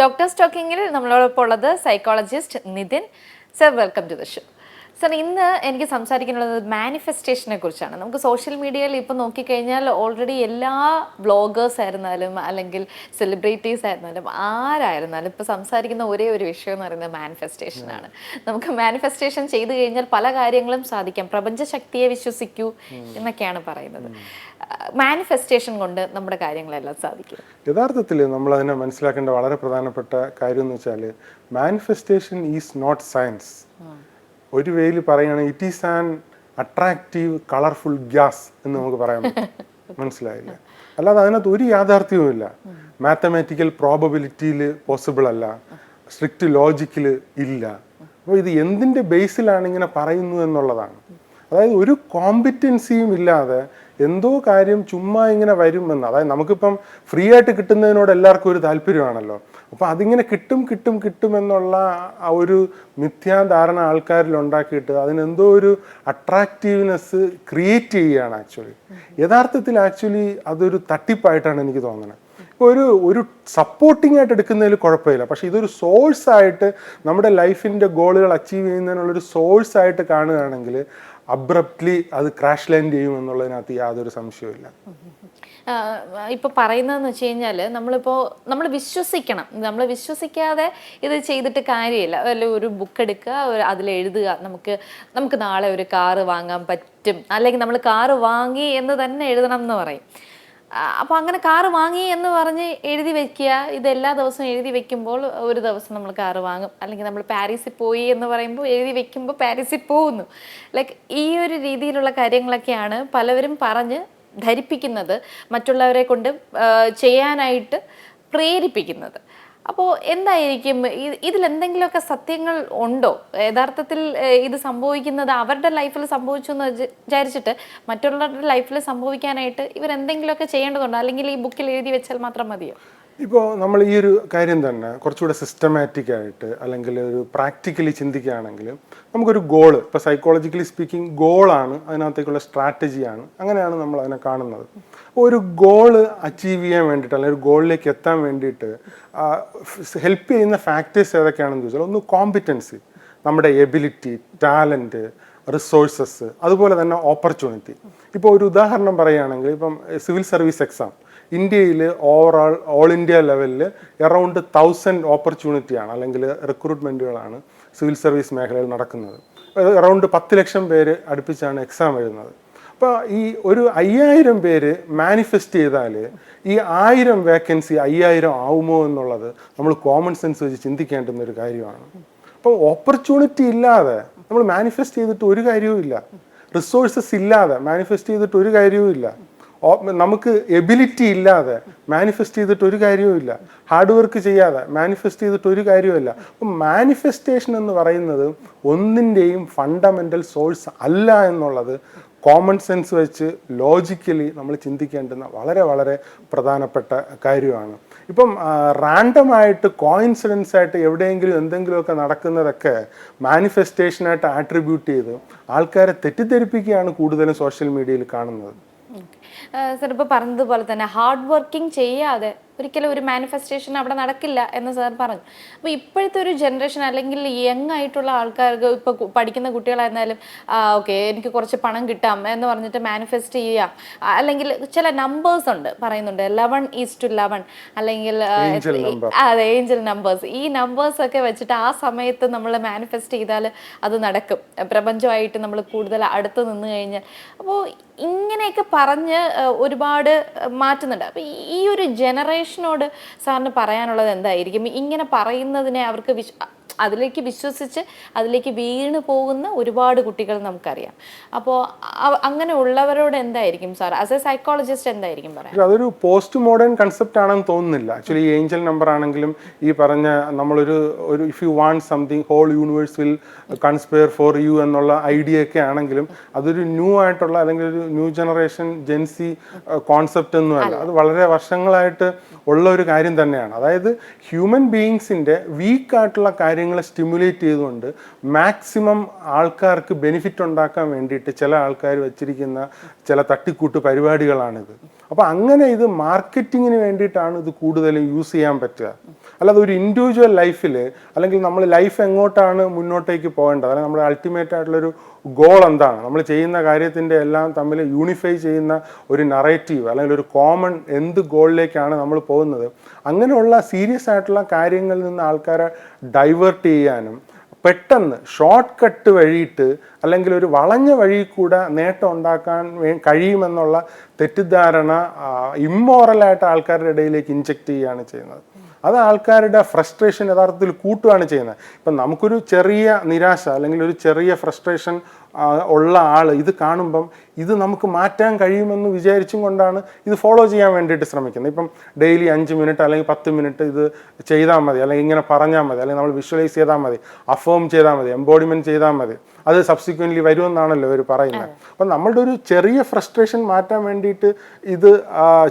Doctor ടോക്കിങ്ങിൽ നമ്മളോടൊപ്പം ഉള്ളത് psychologist Nithin. Sir welcome to the show sir ഇന്ന് എനിക്ക് സംസാരിക്കാനുള്ളത് മാനിഫെസ്റ്റേഷനെ കുറിച്ചാണ്. നമുക്ക് സോഷ്യൽ മീഡിയയിൽ ഇപ്പോൾ നോക്കിക്കഴിഞ്ഞാൽ ഓൾറെഡി എല്ലാ ബ്ലോഗേഴ്സ് ആയിരുന്നാലും അല്ലെങ്കിൽ സെലിബ്രിറ്റീസ് ആയിരുന്നാലും ആരായിരുന്നാലും ഇപ്പോൾ സംസാരിക്കുന്ന ഒരേ ഒരു വിഷയം എന്ന് പറയുന്നത് മാനിഫെസ്റ്റേഷനാണ് നമുക്ക് മാനിഫെസ്റ്റേഷൻ ചെയ്തു കഴിഞ്ഞാൽ പല കാര്യങ്ങളും സാധിക്കാം. പ്രപഞ്ച ശക്തിയെ വിശ്വസിക്കൂ എന്നൊക്കെയാണ് പറയുന്നത്. മാനിഫെസ്റ്റേഷൻ കൊണ്ട് നമ്മുടെ കാര്യങ്ങളെല്ലാം സാധിക്കും. യഥാർത്ഥത്തിൽ നമ്മൾ അതിനെ മനസ്സിലാക്കേണ്ട വളരെ പ്രധാനപ്പെട്ട കാര്യം എന്ന് വെച്ചാൽ മാനിഫെസ്റ്റേഷൻ ഈസ് നോട്ട് സയൻസ് ഒരു വേയിൽ പറയുകയാണെങ്കിൽ it is an attractive colourful gas എന്ന് നമുക്ക് പറയാൻ പറ്റും മനസ്സിലായില്ല. അല്ലാതെ അതിനകത്ത് ഒരു യാഥാർത്ഥ്യവുമില്ല മാത്തമാറ്റിക്കൽ പ്രോബബിലിറ്റിയിൽ പോസിബിൾ അല്ല. സ്ട്രിക്റ്റ് ലോജിക്കിൽ ഇല്ല. അപ്പോൾ ഇത് എന്തിന്റെ ബേസിലാണ് ഇങ്ങനെ പറയുന്നു എന്നുള്ളതാണ്. അതായത് ഒരു കോമ്പിറ്റൻസിയും ഇല്ലാതെ എന്തോ കാര്യം ചുമ്മാ ഇങ്ങനെ വരുമെന്ന് അതായത് നമുക്കിപ്പം ഫ്രീ ആയിട്ട് കിട്ടുന്നതിനോട് എല്ലാവർക്കും ഒരു താല്പര്യമാണല്ലോ. അപ്പം അതിങ്ങനെ കിട്ടും കിട്ടും കിട്ടും എന്നുള്ള ആ ഒരു മിഥ്യാധാരണ ആൾക്കാരിൽ ഉണ്ടാക്കിയിട്ട് അതിനെന്തോ ഒരു അട്രാക്റ്റീവ്നെസ് ക്രിയേറ്റ് ചെയ്യുകയാണ് ആക്ച്വലി യഥാർത്ഥത്തിൽ ആക്ച്വലി അതൊരു തട്ടിപ്പായിട്ടാണ് എനിക്ക് തോന്നുന്നത്. ഇപ്പോൾ ഒരു ഒരു സപ്പോർട്ടിംഗ് ആയിട്ട് എടുക്കുന്നതിൽ കുഴപ്പമില്ല. പക്ഷേ ഇതൊരു സോഴ്സ് ആയിട്ട് നമ്മുടെ ലൈഫിന്റെ ഗോളുകൾ അച്ചീവ് ചെയ്യുന്നതിനുള്ളൊരു സോഴ്സ് ആയിട്ട് കാണുകയാണെങ്കിൽ അബ്രപ്റ്റ്ലി അത് ക്രാഷ് ലാൻഡ് ചെയ്യും എന്നുള്ളതിനകത്ത് യാതൊരു സംശയവുമില്ല. ഇപ്പോൾ പറയുന്നതെന്ന് വെച്ച് കഴിഞ്ഞാൽ നമ്മളിപ്പോൾ നമ്മൾ വിശ്വസിക്കണം. നമ്മൾ വിശ്വസിക്കാതെ ഇത് ചെയ്തിട്ട് കാര്യമില്ല. അല്ല ഒരു ബുക്ക് എടുക്കുക ഒരു അതിൽ എഴുതുക. നമുക്ക് നമുക്ക് നാളെ ഒരു കാറ് വാങ്ങാൻ പറ്റും. അല്ലെങ്കിൽ നമ്മൾ കാറ് വാങ്ങി എന്ന് തന്നെ എഴുതണം എന്ന് പറയും. അപ്പോൾ അങ്ങനെ കാറ് വാങ്ങി എന്ന് പറഞ്ഞ് എഴുതി വെക്കുക. ഇത് എല്ലാ ദിവസവും എഴുതി വെക്കുമ്പോൾ ഒരു ദിവസം നമ്മൾ കാറ് വാങ്ങും. അല്ലെങ്കിൽ നമ്മൾ പാരീസിൽ പോയി എന്ന് പറയുമ്പോൾ എഴുതി വെക്കുമ്പോൾ പാരീസിൽ പോകുന്നു. ലൈക്ക് ഈ ഒരു രീതിയിലുള്ള കാര്യങ്ങളൊക്കെയാണ് പലവരും പറഞ്ഞ് ധരിപ്പിക്കുന്നത്. മറ്റുള്ളവരെ കൊണ്ട് ചെയ്യാനായിട്ട് പ്രേരിപ്പിക്കുന്നത്. അപ്പോൾ എന്തായിരിക്കും? ഇതിൽ ഇതിലെന്തെങ്കിലുമൊക്കെ സത്യങ്ങൾ ഉണ്ടോ? യഥാർത്ഥത്തിൽ ഇത് സംഭവിക്കുന്നത് അവരുടെ ലൈഫിൽ സംഭവിച്ചു എന്ന് വിചാരിച്ചിട്ട് മറ്റുള്ളവരുടെ ലൈഫിൽ സംഭവിക്കാനായിട്ട് ഇവർ എന്തെങ്കിലുമൊക്കെ ചെയ്യേണ്ടതുണ്ടോ? അല്ലെങ്കിൽ ഈ ബുക്കിൽ എഴുതി വെച്ചാൽ മാത്രം മതിയോ? ഇപ്പോൾ നമ്മൾ ഈ ഒരു കാര്യം തന്നെ കുറച്ചുകൂടെ സിസ്റ്റമാറ്റിക് ആയിട്ട് അല്ലെങ്കിൽ ഒരു പ്രാക്ടിക്കലി ചിന്തിക്കുകയാണെങ്കിൽ നമുക്കൊരു ഗോൾ ഇപ്പോൾ സൈക്കോളജിക്കലി സ്പീക്കിംഗ് ഗോളാണ് അതിനകത്തേക്കുള്ള സ്ട്രാറ്റജിയാണ് അങ്ങനെയാണ് നമ്മൾ അതിനെ കാണുന്നത്. ഒരു ഗോൾ അച്ചീവ് ചെയ്യാൻ വേണ്ടിയിട്ട് അല്ലെങ്കിൽ ഒരു ഗോളിലേക്ക് എത്താൻ വേണ്ടിയിട്ട് ഹെൽപ്പ് ചെയ്യുന്ന ഫാക്ടേഴ്സ് ഏതൊക്കെയാണെന്ന് ചോദിച്ചാൽ ഒന്ന് കോമ്പിറ്റൻസി നമ്മുടെ എബിലിറ്റി ടാലന്റ് റിസോഴ്സസ് അതുപോലെ തന്നെ ഓപ്പർച്യൂണിറ്റി ഇപ്പോൾ ഒരു ഉദാഹരണം പറയുകയാണെങ്കിൽ ഇപ്പം സിവിൽ സർവീസ് എക്സാം ഇന്ത്യയിൽ ഓവറോൾ ഓൾ ഇന്ത്യ ലെവലിൽ എറൗണ്ട് തൗസൻഡ് ഓപ്പർച്യൂണിറ്റിയാണ് അല്ലെങ്കിൽ റിക്രൂട്ട്മെന്റുകളാണ് സിവിൽ സർവീസ് മേഖലയിൽ നടക്കുന്നത്. എറൗണ്ട് പത്ത് ലക്ഷം പേര് അടുപ്പിച്ചാണ് എക്സാം എഴുതുന്നത് അപ്പോൾ ഈ ഒരു അയ്യായിരം പേര് മാനിഫെസ്റ്റ് ചെയ്താൽ ഈ ആയിരം വേക്കൻസി അയ്യായിരം ആവുമോ എന്നുള്ളത് നമ്മൾ കോമൺ സെൻസ് വെച്ച് ചിന്തിക്കേണ്ടുന്ന ഒരു കാര്യമാണ്. അപ്പോൾ ഓപ്പർച്യൂണിറ്റി ഇല്ലാതെ നമ്മൾ മാനിഫെസ്റ്റ് ചെയ്തിട്ട് ഒരു കാര്യവും ഇല്ല. റിസോഴ്സസ് ഇല്ലാതെ മാനിഫെസ്റ്റ് ചെയ്തിട്ട് ഒരു കാര്യവും ഇല്ല. നമുക്ക് എബിലിറ്റി ഇല്ലാതെ മാനിഫെസ്റ്റ് ചെയ്തിട്ട് ഒരു കാര്യവുമില്ല ഹാർഡ് വർക്ക് ചെയ്യാതെ മാനിഫെസ്റ്റ് ചെയ്തിട്ട് ഒരു കാര്യവുമില്ല അപ്പം മാനിഫെസ്റ്റേഷൻ എന്ന് പറയുന്നത് ഒന്നിന്റെയും ഫണ്ടമെന്റൽ സോഴ്സ് അല്ല എന്നുള്ളത് കോമൺ സെൻസ് വെച്ച് ലോജിക്കലി നമ്മൾ ചിന്തിക്കേണ്ടുന്ന വളരെ വളരെ പ്രധാനപ്പെട്ട കാര്യമാണ്. ഇപ്പം റാൻഡമായിട്ട് കോയിൻസിഡൻസ് ആയിട്ട് എവിടെയെങ്കിലും എന്തെങ്കിലുമൊക്കെ നടക്കുന്നതൊക്കെ മാനിഫെസ്റ്റേഷനായിട്ട് ആട്രിബ്യൂട്ട് ചെയ്ത് ആൾക്കാരെ തെറ്റിദ്ധരിപ്പിക്കുകയാണ് കൂടുതലും സോഷ്യൽ മീഡിയയിൽ കാണുന്നത്. സാർ ഇപ്പോൾ പറഞ്ഞതുപോലെ തന്നെ ഹാർഡ് വർക്കിംഗ് ചെയ്യാതെ ഒരിക്കലും ഒരു മാനിഫെസ്റ്റേഷൻ അവിടെ നടക്കില്ല എന്ന് സാർ പറഞ്ഞു. അപ്പോൾ ഇപ്പോഴത്തെ ഒരു ജനറേഷൻ അല്ലെങ്കിൽ യങ് ആയിട്ടുള്ള ആൾക്കാർക്ക് ഇപ്പോൾ പഠിക്കുന്ന കുട്ടികളായിരുന്നാലും ഓക്കെ എനിക്ക് കുറച്ച് പണം കിട്ടാം എന്ന് പറഞ്ഞിട്ട് മാനിഫെസ്റ്റ് ചെയ്യാം. അല്ലെങ്കിൽ ചില നമ്പേഴ്സ് ഉണ്ട് പറയുന്നുണ്ട്. ലെവൺ ഈസ് ടു ലെവൺ അല്ലെങ്കിൽ അതെ ഏഞ്ചൽ നമ്പേഴ്സ് ഈ നമ്പേഴ്സ് ഒക്കെ വെച്ചിട്ട് ആ സമയത്ത് നമ്മൾ മാനിഫെസ്റ്റ് ചെയ്താൽ അത് നടക്കും. പ്രപഞ്ചമായിട്ട് നമ്മൾ കൂടുതൽ അടുത്ത് നിന്ന് കഴിഞ്ഞാൽ. അപ്പോൾ ഇങ്ങനെയൊക്കെ പറഞ്ഞ് ഒരുപാട് മാറ്റുന്നുണ്ട്. അപ്പോൾ ഈ ഒരു ജനറേഷനോട് സാറിന് പറയാനുള്ളത് എന്തായിരിക്കും? ഇങ്ങനെ പറയുന്നതിനെ അവർക്ക് അതിലേക്ക് വിശ്വസിച്ച് അതിലേക്ക് വീണ് പോകുന്ന ഒരുപാട് കുട്ടികൾ നമുക്കറിയാം. അപ്പോൾ അങ്ങനെ ഉള്ളവരോട് എന്തായിരിക്കും സാർ? ആസ് എ സൈക്കോളജിസ്റ്റ് എന്തായിരിക്കും പറയാം അതൊരു പോസ്റ്റ് മോഡേൺ കൺസെപ്റ്റ് ആണെന്ന് തോന്നുന്നില്ല. ആക്ച്വലി ഏഞ്ചൽ നമ്പർ ആണെങ്കിലും ഈ പറഞ്ഞ നമ്മളൊരു ഒരു if you want something whole universe will conspire for you എന്നുള്ള ഐഡിയ ഒക്കെ ആണെങ്കിലും അതൊരു ന്യൂ ആയിട്ടുള്ള അല്ലെങ്കിൽ ഒരു ന്യൂ ജനറേഷൻ ജെൻസി കോൺസെപ്റ്റ് ഒന്നുമല്ല അത് വളരെ വർഷങ്ങളായിട്ട് ഉള്ള ഒരു കാര്യം തന്നെയാണ്. അതായത് ഹ്യൂമൻ ബീയിങ്സിന്റെ വീക്ക് ആയിട്ടുള്ള കാര്യങ്ങളെ സ്റ്റിമുലേറ്റ് ചെയ്തുകൊണ്ട് മാക്സിമം ആൾക്കാർക്ക് ബെനിഫിറ്റ് ഉണ്ടാക്കാൻ വേണ്ടിയിട്ട് ചില ആൾക്കാർ വച്ചിരിക്കുന്ന ചില തട്ടിക്കൂട്ട് പരിപാടികളാണിത്. അപ്പോൾ അങ്ങനെ ഇത് മാർക്കറ്റിങ്ങിന് വേണ്ടിയിട്ടാണ് ഇത് കൂടുതലും യൂസ് ചെയ്യാൻ പറ്റുക. അല്ലാതെ ഒരു ഇൻഡിവിജ്വൽ ലൈഫിൽ അല്ലെങ്കിൽ നമ്മൾ ലൈഫ് എങ്ങോട്ടാണ് മുന്നോട്ടേക്ക് പോകേണ്ടത്? അല്ലെങ്കിൽ നമ്മുടെ അൾട്ടിമേറ്റ് ആയിട്ടുള്ളൊരു ഗോൾ എന്താണ്? നമ്മൾ ചെയ്യുന്ന കാര്യത്തിന്റെ എല്ലാം തമ്മിൽ യൂണിഫൈ ചെയ്യുന്ന ഒരു നറേറ്റീവ് അല്ലെങ്കിൽ ഒരു കോമൺ എന്ത് ഗോളിലേക്കാണ് നമ്മൾ പോകുന്നത്? അങ്ങനെയുള്ള സീരിയസ് ആയിട്ടുള്ള കാര്യങ്ങളിൽ നിന്ന് ആൾക്കാരെ ഡൈവേർട്ട് ചെയ്യാനും പെട്ടെന്ന് ഷോർട്ട് കട്ട് വഴിയിട്ട് അല്ലെങ്കിൽ ഒരു വളഞ്ഞ വഴി കൂടെ നേട്ടം ഉണ്ടാക്കാൻ കഴിയുമെന്നുള്ള തെറ്റിദ്ധാരണ ഇമ്മോറലായിട്ട് ആൾക്കാരുടെ ഇടയിലേക്ക് ഇൻജെക്റ്റ് ചെയ്യുകയാണ് ചെയ്യുന്നത്. അത് ആൾക്കാരുടെ ഫ്രസ്ട്രേഷൻ യഥാർത്ഥത്തിൽ കൂട്ടുകയാണ് ചെയ്യുന്നത്. ഇപ്പം നമുക്കൊരു ചെറിയ നിരാശ അല്ലെങ്കിൽ ഒരു ചെറിയ ഫ്രസ്ട്രേഷൻ ഉള്ള ആൾ ഇത് കാണുമ്പം ഇത് നമുക്ക് മാറ്റാൻ കഴിയുമെന്ന് വിചാരിച്ചും കൊണ്ടാണ് ഇത് ഫോളോ ചെയ്യാൻ വേണ്ടിയിട്ട് ശ്രമിക്കുന്നത്. ഇപ്പം ഡെയിലി അഞ്ച് മിനിറ്റ് അല്ലെങ്കിൽ പത്ത് മിനിറ്റ് ഇത് ചെയ്താൽ മതി. അല്ലെങ്കിൽ ഇങ്ങനെ പറഞ്ഞാൽ മതി. അല്ലെങ്കിൽ നമ്മൾ വിഷ്വലൈസ് ചെയ്താൽ മതി. അഫേം ചെയ്താൽ മതി. എംബോഡിമെന്റ് ചെയ്താൽ മതി. അത് സബ്സിക്വന്റ്ലി വരുമെന്നാണല്ലോ ഇവർ പറയുന്നത്. അപ്പം നമ്മളുടെ ഒരു ചെറിയ ഫ്രസ്ട്രേഷൻ മാറ്റാൻ വേണ്ടിയിട്ട് ഇത്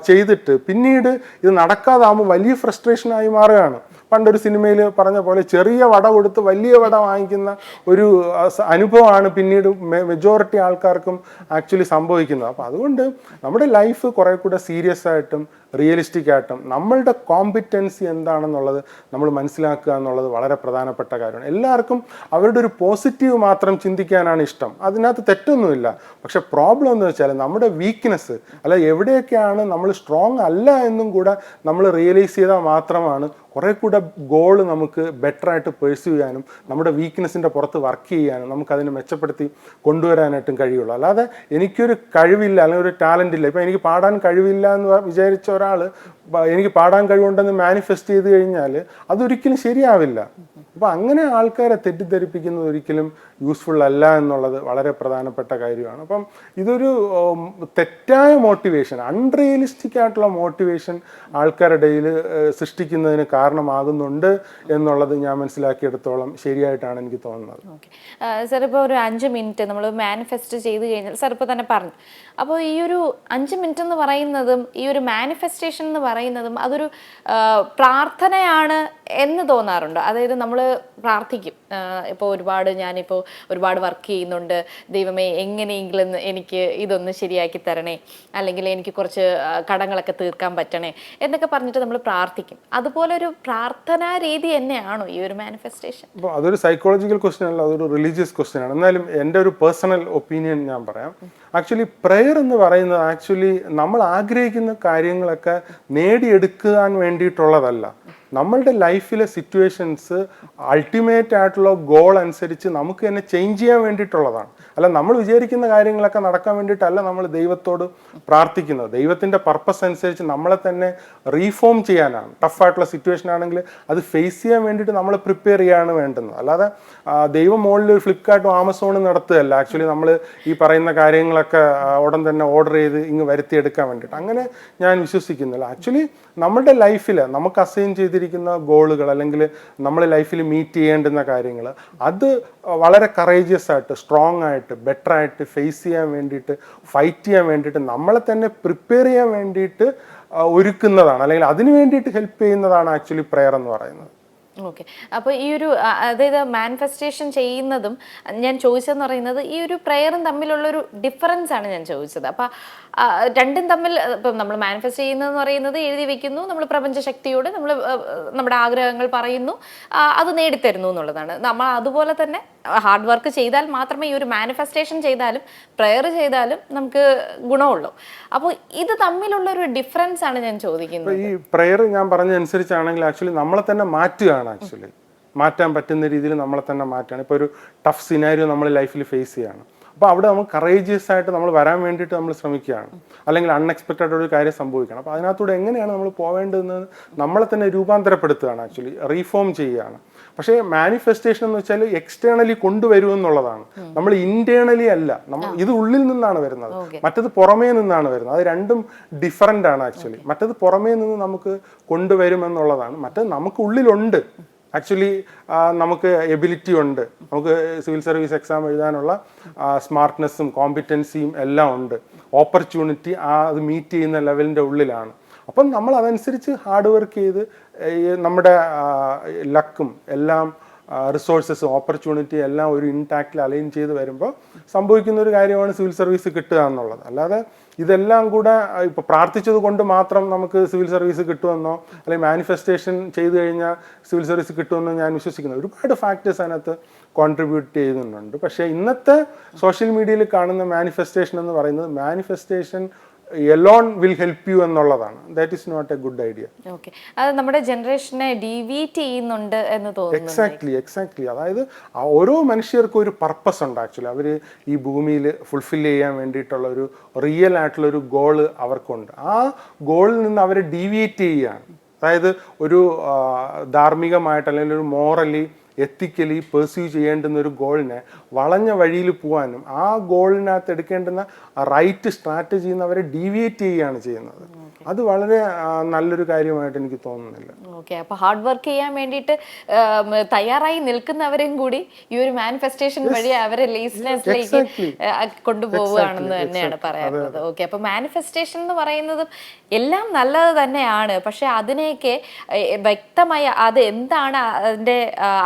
ചെയ്തിട്ട് പിന്നീട് ഇത് നടക്കാതാകുമ്പോൾ വലിയ ഫ്രസ്ട്രേഷനായി മാറുകയാണ്. പണ്ടൊരു സിനിമയിൽ പറഞ്ഞ പോലെ ചെറിയ വട കൊടുത്ത് വലിയ വട വാങ്ങിക്കുന്ന ഒരു അനുഭവമാണ് പിന്നീട് മെജോറിറ്റി ആൾക്കാർക്കും ആക്ച്വലി സംഭവിക്കുന്നത്. അപ്പോൾ അതുകൊണ്ട് നമ്മുടെ ലൈഫ് കുറേ കൂടെ സീരിയസ് ആയിട്ടും റിയലിസ്റ്റിക് ആയിട്ടും നമ്മളുടെ കോമ്പിറ്റൻസി എന്താണെന്നുള്ളത് നമ്മൾ മനസ്സിലാക്കുക എന്നുള്ളത് വളരെ പ്രധാനപ്പെട്ട കാര്യമാണ്. എല്ലാവർക്കും അവരുടെ ഒരു പോസിറ്റീവ് മാത്രം ചിന്തിക്കാനാണ് ഇഷ്ടം. അതിനകത്ത് തെറ്റൊന്നുമില്ല. പക്ഷെ പ്രോബ്ലം എന്ന് വെച്ചാൽ നമ്മുടെ വീക്ക്നെസ് അല്ല എവിടെയൊക്കെയാണ് നമ്മൾ സ്ട്രോങ് അല്ല എന്നും കൂടെ നമ്മൾ റിയലൈസ് ചെയ്താൽ മാത്രമാണ് കുറേ കൂടെ ഗോൾ നമുക്ക് ബെറ്റർ ആയിട്ട് പെർസ്യൂ ചെയ്യാനും നമ്മുടെ വീക്ക്നെസ്സിന്റെ പുറത്ത് വർക്ക് ചെയ്യാനും നമുക്കതിനെ മെച്ചപ്പെടുത്തി കൊണ്ടുവരാനായിട്ടും കഴിയുള്ളൂ. അല്ലാതെ എനിക്കൊരു കഴിവില്ല അല്ലെങ്കിൽ ഒരു ടാലന്റ് ഇല്ല. ഇപ്പം എനിക്ക് പാടാൻ കഴിവില്ല എന്ന് വിചാരിച്ച ഒരാൾ എനിക്ക് പാടാൻ കഴിവുണ്ടെന്ന് മാനിഫെസ്റ്റ് ചെയ്ത് കഴിഞ്ഞാൽ അതൊരിക്കലും ശരിയാവില്ല. അപ്പോൾ അങ്ങനെ ആൾക്കാരെ തെറ്റിദ്ധരിപ്പിക്കുന്നത് ഒരിക്കലും യൂസ്ഫുൾ അല്ല എന്നുള്ളത് വളരെ പ്രധാനപ്പെട്ട കാര്യമാണ്. അപ്പം ഇതൊരു തെറ്റായ മോട്ടിവേഷൻ അൺറിയലിസ്റ്റിക് ആയിട്ടുള്ള മോട്ടിവേഷൻ ആൾക്കാരുടെ ഇടയിൽ സൃഷ്ടിക്കുന്നതിന് കാരണമാകുന്നുണ്ട് എന്നുള്ളത് ഞാൻ മനസ്സിലാക്കിയെടുത്തോളം ശരിയായിട്ടാണ് എനിക്ക് തോന്നുന്നത്. സാർ ഇപ്പോൾ ഒരു അഞ്ച് മിനിറ്റ് നമ്മൾ മാനിഫെസ്റ്റ് ചെയ്ത് കഴിഞ്ഞാൽ സാർ ഇപ്പോൾ തന്നെ പറഞ്ഞു. അപ്പോൾ ഈ ഒരു അഞ്ച് മിനിറ്റ് എന്ന് പറയുന്നതും ഈ ഒരു മാനിഫെസ്റ്റേഷൻ എന്ന് പറയുന്നതും അതൊരു പ്രാർത്ഥനയാണ് എന്ന് തോന്നാറുണ്ട്. അതായത് നമ്മൾ പ്രാർത്ഥിക്കും. ഇപ്പോൾ ഒരുപാട് ഞാനിപ്പോൾ ഒരുപാട് വർക്ക് ചെയ്യുന്നുണ്ട്. ദൈവമേ എങ്ങനെയെങ്കിലും എനിക്ക് ഇതൊന്ന് ശരിയാക്കി തരണേ. അല്ലെങ്കിൽ എനിക്ക് കുറച്ച് കടങ്ങളൊക്കെ തീർക്കാൻ പറ്റണേ. എന്നൊക്കെ പറഞ്ഞിട്ട് നമ്മൾ പ്രാർത്ഥിക്കും. അതുപോലെ ഒരു പ്രാർത്ഥനാ രീതി തന്നെയാണോ ഈ ഒരു മാനിഫെസ്റ്റേഷൻ അപ്പോൾ അതൊരു സൈക്കോളജിക്കൽ ക്വസ്റ്റ്യൻ അല്ല അതൊരു റിലീജിയസ് ക്വസ്റ്റ്യൻ ആണ്. എന്നാലും എന്റെ ഒരു പേഴ്സണൽ ഒപ്പീനിയൻ ഞാൻ പറയാം. ആക്ച്വലി പ്രെയർ എന്ന് പറയുന്നത് ആക്ച്വലി നമ്മൾ ആഗ്രഹിക്കുന്ന കാര്യങ്ങളൊക്കെ നേടിയെടുക്കാൻ വേണ്ടിയിട്ടുള്ളതല്ല. നമ്മളുടെ ലൈഫിലെ സിറ്റുവേഷൻസ് അൾട്ടിമേറ്റ് ആയിട്ടുള്ള ഗോൾ അനുസരിച്ച് നമുക്ക് തന്നെ ചേഞ്ച് ചെയ്യാൻ വേണ്ടിയിട്ടുള്ളതാണ്. അല്ല നമ്മൾ വിചാരിക്കുന്ന കാര്യങ്ങളൊക്കെ നടക്കാൻ വേണ്ടിയിട്ടല്ല നമ്മൾ ദൈവത്തോട് പ്രാർത്ഥിക്കുന്നത്. ദൈവത്തിന്റെ പർപ്പസ് അനുസരിച്ച് നമ്മളെ തന്നെ റീഫോം ചെയ്യാനാണ്. ടഫായിട്ടുള്ള സിറ്റുവേഷൻ ആണെങ്കിൽ അത് ഫേസ് ചെയ്യാൻ വേണ്ടിയിട്ട് നമ്മൾ പ്രിപ്പയർ ചെയ്യാണ് വേണ്ടുന്നത്. അല്ലാതെ ദൈവം മുകളിൽ ഒരു ഫ്ലിപ്കാർട്ടും ആമസോണും നടത്തുകയല്ല. ആക്ച്വലി നമ്മൾ ഈ പറയുന്ന കാര്യങ്ങളൊക്കെ ഉടൻ തന്നെ ഓർഡർ ചെയ്ത് ഇങ്ങ് വരുത്തിയെടുക്കാൻ വേണ്ടിയിട്ട്. അങ്ങനെ ഞാൻ വിശ്വസിക്കുന്നില്ല. ആക്ച്വലി നമ്മുടെ ലൈഫിൽ നമുക്ക് അസൈൻ ചെയ്തിരിക്കുന്ന ഗോളുകൾ അല്ലെങ്കിൽ നമ്മൾ ലൈഫിൽ മീറ്റ് ചെയ്യേണ്ടുന്ന കാര്യങ്ങൾ അത് വളരെ കറേജിയസ് ആയിട്ട് സ്ട്രോങ് ആയിട്ട് ബെറ്റർ ആയിട്ട് ഫേസ് ചെയ്യാൻ വേണ്ടിയിട്ട് ഫൈറ്റ് ചെയ്യാൻ വേണ്ടിയിട്ട് നമ്മളെ തന്നെ പ്രിപ്പയർ ചെയ്യാൻ വേണ്ടിയിട്ട് ഒരുക്കുന്നതാണ്. അല്ലെങ്കിൽ അതിന് വേണ്ടിയിട്ട് ഹെൽപ്പ് ചെയ്യുന്നതാണ് ആക്ച്വലി പ്രെയർ എന്ന് പറയുന്നത്. ഓക്കെ. അപ്പോൾ ഈ ഒരു അതായത് മാനിഫെസ്റ്റേഷൻ ചെയ്യുന്നതും ഞാൻ ചോദിച്ചതെന്ന് പറയുന്നത് ഈ ഒരു പ്രയറും തമ്മിലുള്ള ഒരു ഡിഫറൻസ് ആണ് ഞാൻ ചോദിച്ചത്. അപ്പോൾ രണ്ടും തമ്മിൽ ഇപ്പം നമ്മൾ മാനിഫെസ്റ്റ് ചെയ്യുന്നതെന്ന് പറയുന്നത് എഴുതി വെക്കുന്നു നമ്മൾ പ്രപഞ്ച ശക്തിയോട് നമ്മൾ നമ്മുടെ ആഗ്രഹങ്ങൾ പറയുന്നു അത് നേടിത്തരുന്നു എന്നുള്ളതാണ്. നമ്മൾ അതുപോലെ തന്നെ ഹാർഡ് വർക്ക് ചെയ്താൽ മാത്രമേ ഈ ഒരു മാനിഫെസ്റ്റേഷൻ ചെയ്താലും പ്രെയർ ചെയ്താലും നമുക്ക് ഗുണമുള്ളൂ. അപ്പോൾ ഇത് തമ്മിലുള്ള ഒരു ഡിഫറൻസ് ആണ് ഞാൻ ചോദിക്കുന്നത്. ഈ പ്രെയർ ഞാൻ പറഞ്ഞതനുസരിച്ചാണെങ്കിൽ ആക്ച്വലി നമ്മളെ തന്നെ മാറ്റുകയാണ് ആക്ച്വലി മാറ്റാൻ പറ്റുന്ന രീതിയിൽ നമ്മളെ തന്നെ മാറ്റുകയാണ്. ഇപ്പോൾ ഒരു ടഫ് സിനാരിയോ നമ്മൾ ലൈഫിൽ ഫേസ് ചെയ്യുകയാണ് അപ്പോൾ അവിടെ നമ്മൾ കറേജിയസ് ആയിട്ട് നമ്മൾ വരാൻ വേണ്ടിയിട്ട് നമ്മൾ ശ്രമിക്കുകയാണ്. അല്ലെങ്കിൽ അൺഎക്സ്പെക്റ്റഡ് ഒരു കാര്യം സംഭവിക്കണം. അപ്പോൾ അതിനകത്തൂടെ എങ്ങനെയാണ് നമ്മൾ പോവേണ്ടതെന്ന് നമ്മളെ തന്നെ രൂപാന്തരപ്പെടുത്തുകയാണ് ആക്ച്വലി റീഫോം ചെയ്യുകയാണ്. പക്ഷേ മാനിഫെസ്റ്റേഷൻ എന്ന് വെച്ചാൽ എക്സ്റ്റേണലി കൊണ്ടുവരുമെന്നുള്ളതാണ് നമ്മൾ ഇന്റേണലി അല്ല നമ്മൾ ഇത് ഉള്ളിൽ നിന്നാണ് വരുന്നത്. മറ്റത് പുറമേ നിന്നാണ് വരുന്നത്. അത് രണ്ടും ഡിഫറന്റ് ആണ് ആക്ച്വലി മറ്റത് പുറമേ നിന്ന് നമുക്ക് കൊണ്ടുവരുമെന്നുള്ളതാണ്. മറ്റത് നമുക്ക് ഉള്ളിലുണ്ട്. ആക്ച്വലി നമുക്ക് എബിലിറ്റി ഉണ്ട്. നമുക്ക് സിവിൽ സർവീസ് എക്സാം എഴുതാനുള്ള സ്മാർട്ട്നെസ്സും കോമ്പിറ്റൻസിയും എല്ലാം ഉണ്ട്. ഓപ്പർച്യൂണിറ്റി ആ അത് മീറ്റ് ചെയ്യുന്ന ലെവലിന്റെ ഉള്ളിലാണ്. അപ്പം നമ്മൾ അതനുസരിച്ച് ഹാർഡ് വർക്ക് ചെയ്ത് നമ്മുടെ ലക്കും എല്ലാം റിസോഴ്സസ് ഓപ്പർച്യൂണിറ്റി എല്ലാം ഒരു ഇൻടാക്റ്റിൽ അലൈൻ ചെയ്ത് വരുമ്പോൾ സംഭവിക്കുന്ന ഒരു കാര്യമാണ് സിവിൽ സർവീസ് കിട്ടുക എന്നുള്ളത്. അല്ലാതെ ഇതെല്ലാം കൂടെ ഇപ്പോൾ പ്രാർത്ഥിച്ചത് കൊണ്ട് മാത്രം നമുക്ക് സിവിൽ സർവീസ് കിട്ടുമെന്നോ അല്ലെങ്കിൽ മാനിഫെസ്റ്റേഷൻ ചെയ്തു കഴിഞ്ഞാൽ സിവിൽ സർവീസ് കിട്ടുമെന്നോ ഞാൻ വിശ്വസിക്കുന്നു ഒരുപാട് ഫാക്ടേഴ്സ് അതിനകത്ത് കോൺട്രിബ്യൂട്ട് ചെയ്യുന്നുണ്ട്. പക്ഷേ ഇന്നത്തെ സോഷ്യൽ മീഡിയയിൽ കാണുന്ന മാനിഫെസ്റ്റേഷൻ എന്ന് പറയുന്നത് manifestation alone will help you എന്നുള്ളതാണ്. That is not a good idea അത് നമ്മുടെ ജനറേഷനെ ഡീവീറ്റ് ചെയ്യുന്നുണ്ട് എന്ന് തോന്നുന്നു എക്സാക്ട്ലി എക്സാക്ട്ലി അതായത് ഓരോ മനുഷ്യർക്കും ഒരു പർപ്പസ് ഉണ്ട് ആക്ച്വലി അവർ ഈ ഭൂമിയിൽ ഫുൾഫിൽ ചെയ്യാൻ വേണ്ടിയിട്ടുള്ള ഒരു റിയൽ ആയിട്ടുള്ള ഒരു ഗോൾ അവർക്കുണ്ട്. ആ ഗോളിൽ നിന്ന് അവരെ ഡീവിയേറ്റ് ചെയ്യുകയാണ്. അതായത് ഒരു ധാർമ്മികമായിട്ട് അല്ലെങ്കിൽ ഒരു മോറലി എത്തിക്കലി പെർസ്യൂ ചെയ്യേണ്ടുന്ന ഒരു ഗോളിനെ വളഞ്ഞ വഴിയിൽ പോകാനും ആ ഗോളിനകത്ത് എടുക്കേണ്ടുന്ന റൈറ്റ് സ്ട്രാറ്റജി അവരെ ഡീവിയേറ്റ് ചെയ്യുകയാണ് ചെയ്യുന്നത്. അത് വളരെ നല്ലൊരു കാര്യമായിട്ട് എനിക്ക് തോന്നുന്നില്ല. ഓക്കെ അപ്പൊ ഹാർഡ് വർക്ക് ചെയ്യാൻ വേണ്ടിയിട്ട് തയ്യാറായി നിൽക്കുന്നവരെയും കൂടി ഈ ഒരു മാനിഫെസ്റ്റേഷൻ വഴി അവരെ ലേസ്നെസ്സിലേക്ക്. കൊണ്ടുപോവുകയാണെന്ന് തന്നെയാണ് പറയാറുള്ളത് ഓക്കെ അപ്പൊ മാനിഫെസ്റ്റേഷൻ എന്ന് പറയുന്നത് എല്ലാം നല്ലത് തന്നെയാണ്. പക്ഷെ അതിനെയൊക്കെ വ്യക്തമായി വ്യക്തമായ അത് എന്താണ് അതിന്റെ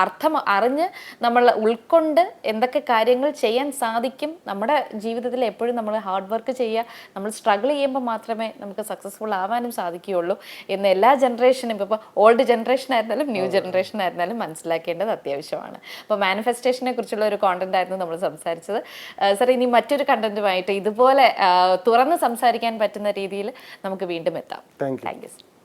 അർത്ഥം അറിഞ്ഞ് നമ്മൾ ഉൾക്കൊണ്ട് എന്തൊക്കെ കാര്യങ്ങൾ ചെയ്യാൻ സാധിക്കും. നമ്മുടെ ജീവിതത്തിൽ എപ്പോഴും നമ്മൾ ഹാർഡ് വർക്ക് ചെയ്യുക നമ്മൾ സ്ട്രഗിൾ ചെയ്യുമ്പോൾ മാത്രമേ നമുക്ക് സക്സസ്ഫുൾ ആവാനും സാധിക്കുകയുള്ളൂ എന്ന് എല്ലാ ജനറേഷനും ഇപ്പോൾ ഓൾഡ് ജനറേഷൻ ആയിരുന്നാലും ന്യൂ ജനറേഷൻ ആയിരുന്നാലും മനസ്സിലാക്കേണ്ടത് അത്യാവശ്യമാണ്. അപ്പോൾ മാനിഫെസ്റ്റേഷനെ കുറിച്ചുള്ള ഒരു കോണ്ടന്റ് ആയിരുന്നു നമ്മൾ സംസാരിച്ചത്. സർ ഇനി മറ്റൊരു കണ്ടന്റുമായിട്ട് ഇതുപോലെ തുറന്ന് സംസാരിക്കാൻ പറ്റുന്ന രീതിയിൽ നമുക്ക് വീണ്ടും എത്താം. Thank you thank you